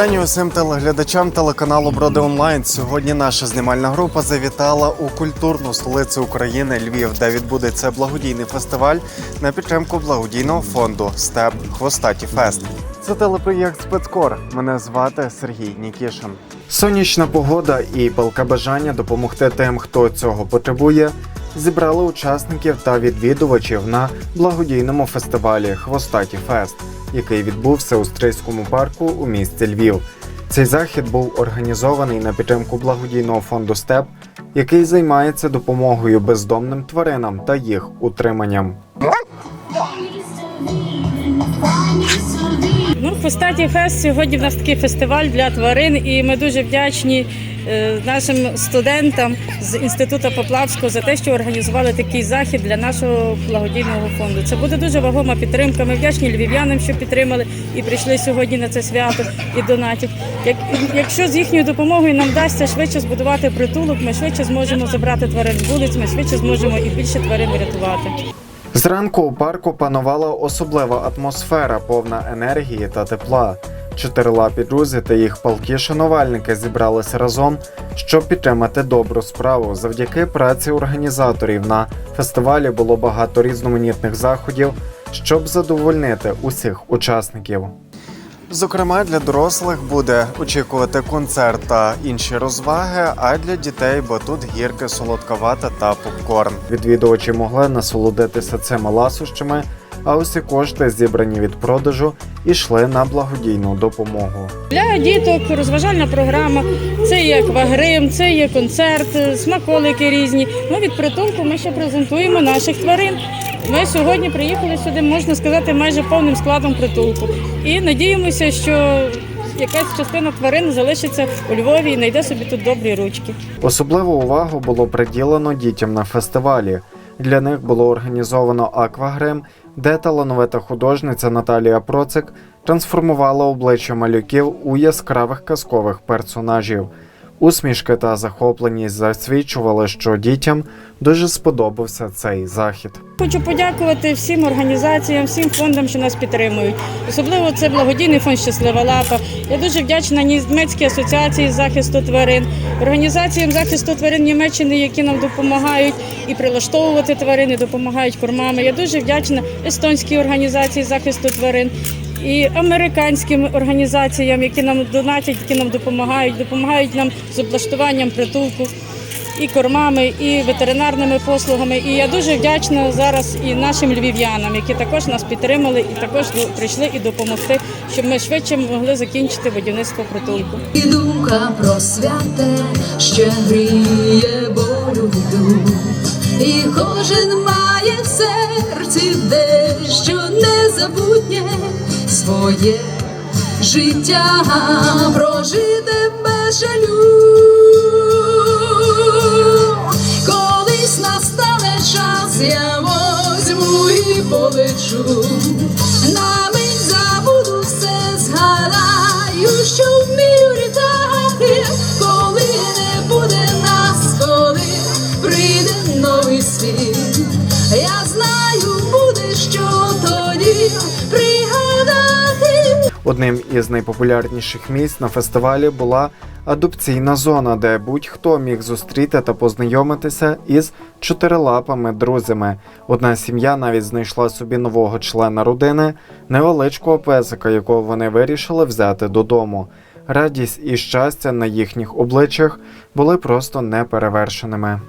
Вітання усім телеглядачам телеканалу Броди Онлайн. Сьогодні наша знімальна група завітала у культурну столицю України Львів, де відбудеться благодійний фестиваль на підтримку благодійного фонду Степ Хвостаті Фест. Це телепроєкт Спецкор. Мене звати Сергій Нікішин. Сонячна погода і палке бажання допомогти тим, хто цього потребує, зібрали учасників та відвідувачів на благодійному фестивалі Хвостаті Фест, який відбувся у Стрийському парку у місті Львів. Цей захід був організований на підтримку благодійного фонду Степ, який займається допомогою бездомним тваринам та їх утриманням. Ну, Хвостаті Фест сьогодні в нас такий фестиваль для тварин, і ми дуже вдячні нашим студентам з інституту Поплавського за те, що організували такий захід для нашого благодійного фонду. Це буде дуже вагома підтримка. Ми вдячні львів'янам, що підтримали і прийшли сьогодні на це свято і донатять. Як, якщо з їхньою допомогою нам вдасться швидше збудувати притулок, ми швидше зможемо забрати тварин вулиць, ми швидше зможемо і більше тварин врятувати. Зранку у парку панувала особлива атмосфера, повна енергії та тепла. Чотирилапі друзі та їх палкі шанувальники зібралися разом, щоб підтримати добру справу. Завдяки праці організаторів на фестивалі було багато різноманітних заходів, щоб задовольнити усіх учасників. Зокрема, для дорослих буде очікувати концерт та інші розваги, а для дітей батут гірки, солодковата та попкорн. Відвідувачі могли насолодитися цими ласощами, а усі кошти, зібрані від продажу, йшли на благодійну допомогу. Для діток розважальна програма. Це є аквагрим, це є концерт, смаколики різні. Ну від притулку ми ще презентуємо наших тварин. Ми сьогодні приїхали сюди, можна сказати, майже повним складом притулку. І надіємося, що якась частина тварин залишиться у Львові і знайде собі тут добрі ручки. Особливу увагу було приділено дітям на фестивалі. Для них було організовано аквагрим, де талановита художниця Наталія Процик трансформувала обличчя малюків у яскравих казкових персонажів. Усмішки та захопленість засвідчували, що дітям дуже сподобався цей захід. Хочу подякувати всім організаціям, всім фондам, що нас підтримують. Особливо це благодійний фонд Щаслива лапа. Я дуже вдячна німецькій асоціації захисту тварин, організаціям захисту тварин Німеччини, які нам допомагають і прилаштовувати тварини, допомагають кормами. Я дуже вдячна естонській організації захисту тварин. І американським організаціям, які нам донатять, які нам допомагають, допомагають нам з облаштуванням притулку і кормами, і ветеринарними послугами. І я дуже вдячна зараз і нашим львів'янам, які також нас підтримали і також прийшли і допомогти, щоб ми швидше могли закінчити будівництво притулку. І думка про святе ще гріє болю. І кожен має в серці дещо незабутнє своє життя прожити без жалю. Колись настане час, я возьму і полечу. На мить забуду все, згадаю, що вмію літати, коли не буде нас, коли прийде новий світ. Я Одним із найпопулярніших місць на фестивалі була адопційна зона, де будь-хто міг зустріти та познайомитися із чотирилапими друзями. Одна сім'я навіть знайшла собі нового члена родини, невеличкого песика, якого вони вирішили взяти додому. Радість і щастя на їхніх обличчях були просто неперевершеними.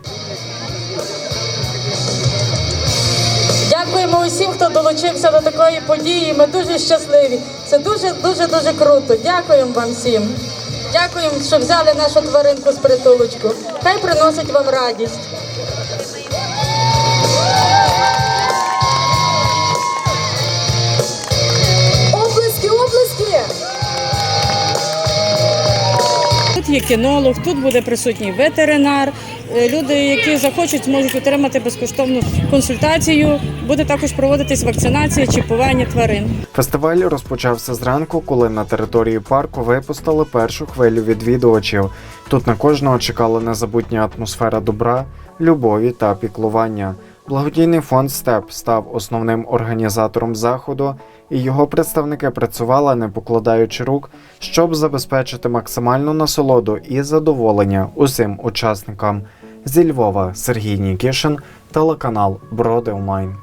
Дякуємо усім, хто долучився до такої події. Ми дуже щасливі. Це дуже дуже дуже круто. Дякуємо вам всім. Дякуємо, що взяли нашу тваринку з притулочку. Хай приносить вам радість. Облески, облески! Тут є кінолог, тут буде присутній ветеринар. Е, Люди, які захочуть, зможуть отримати безкоштовну консультацію. Буде також проводитись вакцинація, чіпування тварин. Фестиваль розпочався зранку, коли на території парку випустили першу хвилю відвідувачів. Тут на кожного чекала незабутня атмосфера добра, любові та піклування. Благодійний фонд СТЕП став основним організатором заходу, і його представники працювали, не покладаючи рук, щоб забезпечити максимальну насолоду і задоволення усім учасникам. Зі Львова Сергій Нікішин, телеканал Броди Онлайн.